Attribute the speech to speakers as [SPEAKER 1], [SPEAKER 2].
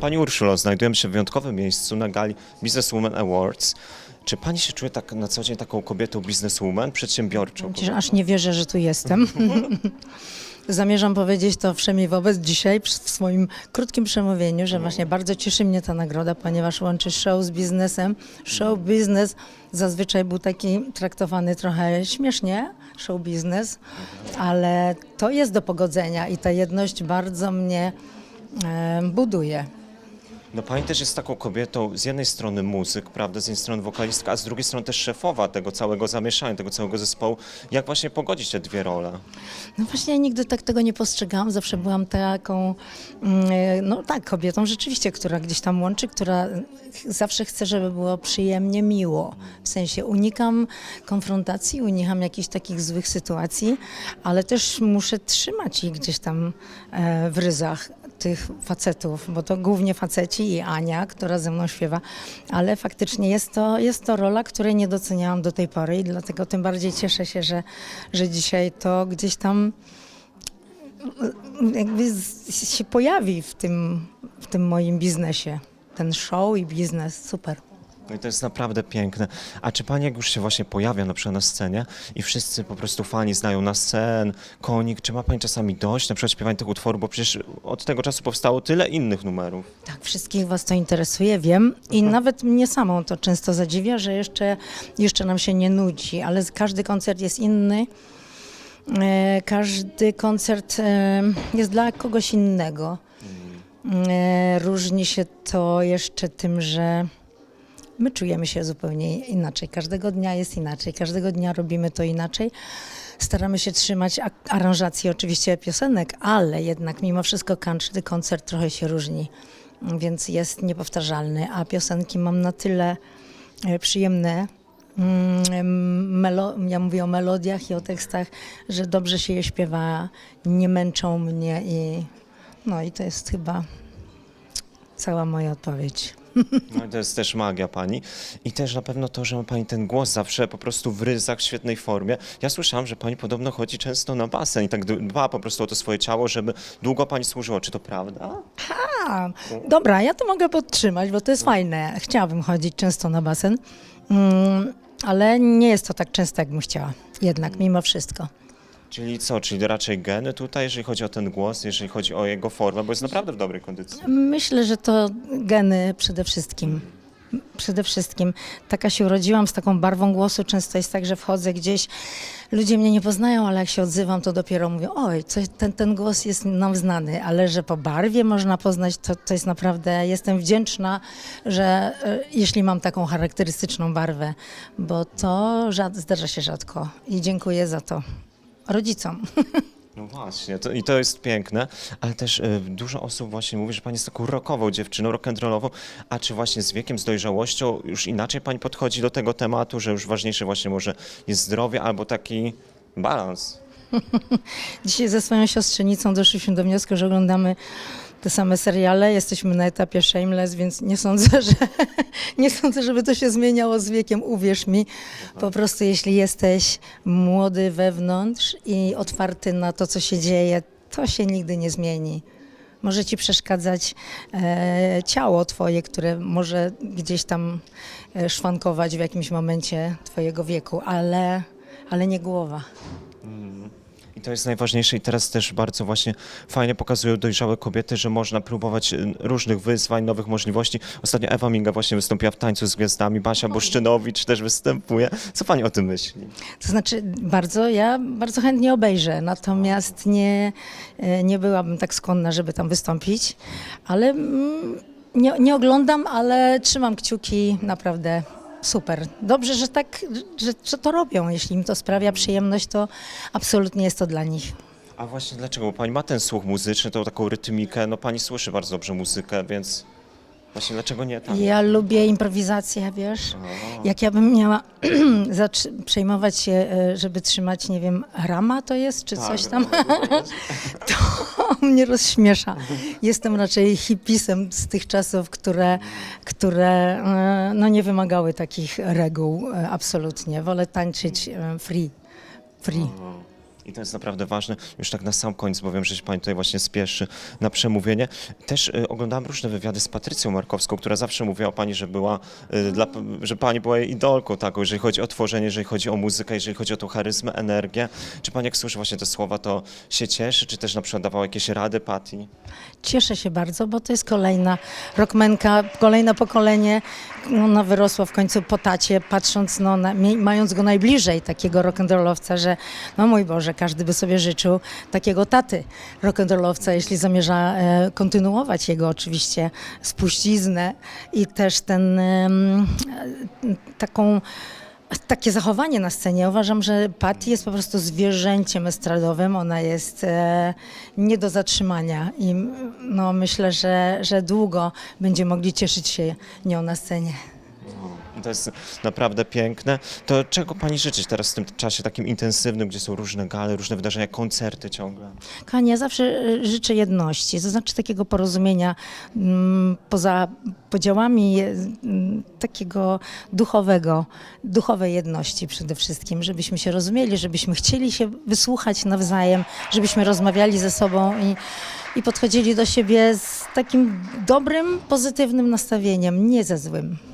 [SPEAKER 1] Pani Urszulo, znajdujemy się w wyjątkowym miejscu na gali Businesswoman Awards. Czy pani się czuje tak na co dzień taką kobietą businesswoman, przedsiębiorczą?
[SPEAKER 2] Przecież aż nie wierzę, że tu jestem. Zamierzam powiedzieć to wszemi wobec dzisiaj w swoim krótkim przemówieniu, że właśnie bardzo cieszy mnie ta nagroda, ponieważ łączy show z biznesem. Show biznes zazwyczaj był taki traktowany trochę śmiesznie, show biznes, ale to jest do pogodzenia i ta jedność bardzo mnie buduje.
[SPEAKER 1] No pani też jest taką kobietą, z jednej strony muzyk, prawda, z jednej strony wokalistka, a z drugiej strony też szefowa tego całego zamieszania, tego całego zespołu. Jak właśnie pogodzić te dwie role?
[SPEAKER 2] No właśnie, ja nigdy tak tego nie postrzegałam. Zawsze byłam taką, mm, no tak, kobietą rzeczywiście, która gdzieś tam łączy, która zawsze chce, żeby było przyjemnie, miło. W sensie unikam konfrontacji, unikam jakichś takich złych sytuacji, ale też muszę trzymać ich gdzieś tam e, w ryzach tych facetów, bo to głównie faceci i Ania, która ze mną śpiewa, ale faktycznie jest to, jest to rola, której nie doceniałam do tej pory i dlatego tym bardziej cieszę się, że, że dzisiaj to gdzieś tam jakby z- się pojawi w tym, w tym moim biznesie. Ten show i biznes, super.
[SPEAKER 1] No i to jest naprawdę piękne. A czy pani jak już się właśnie pojawia na przykład na scenie i wszyscy po prostu fani znają na scen, konik, czy ma pani czasami dość na przykład śpiewania tych utworów, bo przecież od tego czasu powstało tyle innych numerów.
[SPEAKER 2] Tak, wszystkich Was to interesuje, wiem. I nawet mnie samą to często zadziwia, że jeszcze, jeszcze nam się nie nudzi, ale każdy koncert jest inny. E, Każdy koncert e, jest dla kogoś innego. E, Różni się to jeszcze tym, że my czujemy się zupełnie inaczej. Każdego dnia jest inaczej, każdego dnia robimy to inaczej. Staramy się trzymać aranżacji oczywiście piosenek, ale jednak mimo wszystko każdy koncert trochę się różni, więc jest niepowtarzalny, a piosenki mam na tyle e, przyjemne, mm, melo, ja mówię o melodiach i o tekstach, że dobrze się je śpiewa, nie męczą mnie i no i to jest chyba cała moja odpowiedź.
[SPEAKER 1] No to jest też magia pani. I też na pewno to, że ma pani ten głos zawsze po prostu w ryzach, w świetnej formie. Ja słyszałam, że pani podobno chodzi często na basen i tak dba po prostu o to swoje ciało, żeby długo pani służyło. Czy to prawda?
[SPEAKER 2] A, dobra, ja to mogę podtrzymać, bo to jest fajne. Chciałabym chodzić często na basen, mm, ale nie jest to tak często, jakbym chciała. Jednak, mimo wszystko.
[SPEAKER 1] Czyli co? Czyli raczej geny tutaj, jeżeli chodzi o ten głos, jeżeli chodzi o jego formę, bo jest naprawdę w dobrej kondycji.
[SPEAKER 2] Myślę, że to geny przede wszystkim. Przede wszystkim. Taka się urodziłam z taką barwą głosu. Często jest tak, że wchodzę gdzieś, ludzie mnie nie poznają, ale jak się odzywam, to dopiero mówią, oj, coś, ten, ten głos jest nam znany, ale że po barwie można poznać, to, to jest naprawdę, jestem wdzięczna, że e, jeśli mam taką charakterystyczną barwę, bo to rzad, zdarza się rzadko i dziękuję za to rodzicom.
[SPEAKER 1] No właśnie, to, i to jest piękne, ale też y, dużo osób właśnie mówi, że pani jest taką rockową dziewczyną, rock'n'rollową, a czy właśnie z wiekiem, z dojrzałością już inaczej pani podchodzi do tego tematu, że już ważniejsze właśnie może jest zdrowie albo taki balans?
[SPEAKER 2] Dzisiaj ze swoją siostrzenicą doszliśmy do wniosku, że oglądamy te same seriale. Jesteśmy na etapie Shameless, więc nie sądzę, że nie sądzę, żeby to się zmieniało z wiekiem. Uwierz mi, po prostu jeśli jesteś młody wewnątrz i otwarty na to, co się dzieje, to się nigdy nie zmieni. Może ci przeszkadzać e, ciało twoje, które może gdzieś tam e, szwankować w jakimś momencie twojego wieku, ale, ale nie głowa.
[SPEAKER 1] I to jest najważniejsze i teraz też bardzo właśnie fajnie pokazują dojrzałe kobiety, że można próbować y, różnych wyzwań, nowych możliwości. Ostatnio Ewa Minga właśnie wystąpiła w Tańcu z Gwiazdami, Basia Boszczynowicz też występuje. Co pani o tym myśli?
[SPEAKER 2] To znaczy, bardzo, ja bardzo chętnie obejrzę, natomiast nie, e, nie byłabym tak skłonna, żeby tam wystąpić, ale mm, nie, nie oglądam, ale trzymam kciuki, naprawdę super. Dobrze, że tak, że, że to robią. Jeśli im to sprawia przyjemność, to absolutnie jest to dla nich.
[SPEAKER 1] A właśnie dlaczego? Bo pani ma ten słuch muzyczny, tą taką rytmikę, no pani słyszy bardzo dobrze muzykę, więc właśnie dlaczego nie tak?
[SPEAKER 2] Ja lubię improwizację, wiesz. Jak ja bym miała przejmować się, e, żeby trzymać, nie wiem, rama to jest, czy coś tam, to mnie rozśmiesza. Jestem raczej hipisem z tych czasów, które, które e, no, nie wymagały takich reguł e, absolutnie. Wolę tańczyć e, free. Free.
[SPEAKER 1] I to jest naprawdę ważne, już tak na sam koniec, bo wiem, że się Pani tutaj właśnie spieszy na przemówienie. Też y, oglądałam różne wywiady z Patrycją Markowską, która zawsze mówiła Pani, że była, y, dla, że Pani była jej idolką taką, jeżeli chodzi o tworzenie, jeżeli chodzi o muzykę, jeżeli chodzi o tą charyzmę, energię. Czy Pani jak słyszy właśnie te słowa, to się cieszy, czy też na przykład dawała jakieś rady Pati?
[SPEAKER 2] Cieszę się bardzo, bo to jest kolejna rockmenka, kolejne pokolenie. Ona wyrosła w końcu po tacie, patrząc, no, na, mając go najbliżej, takiego rock'n'rollowca, że no mój Boże, każdy by sobie życzył takiego taty rock'n'rollowca, jeśli zamierza e, kontynuować jego oczywiście spuściznę i też ten, e, taką takie zachowanie na scenie. Uważam, że Patty jest po prostu zwierzęciem estradowym. Ona jest e, nie do zatrzymania i no, myślę, że, że długo będziemy mogli cieszyć się nią na scenie.
[SPEAKER 1] To jest naprawdę piękne. To czego Pani życzyć teraz w tym czasie takim intensywnym, gdzie są różne gale, różne wydarzenia, koncerty ciągle?
[SPEAKER 2] Kochani, ja zawsze e, życzę jedności, to znaczy takiego porozumienia mm, poza podziałami, e, mm, takiego duchowego, duchowej jedności przede wszystkim, żebyśmy się rozumieli, żebyśmy chcieli się wysłuchać nawzajem, żebyśmy rozmawiali ze sobą i, i podchodzili do siebie z takim dobrym, pozytywnym nastawieniem, nie ze złym.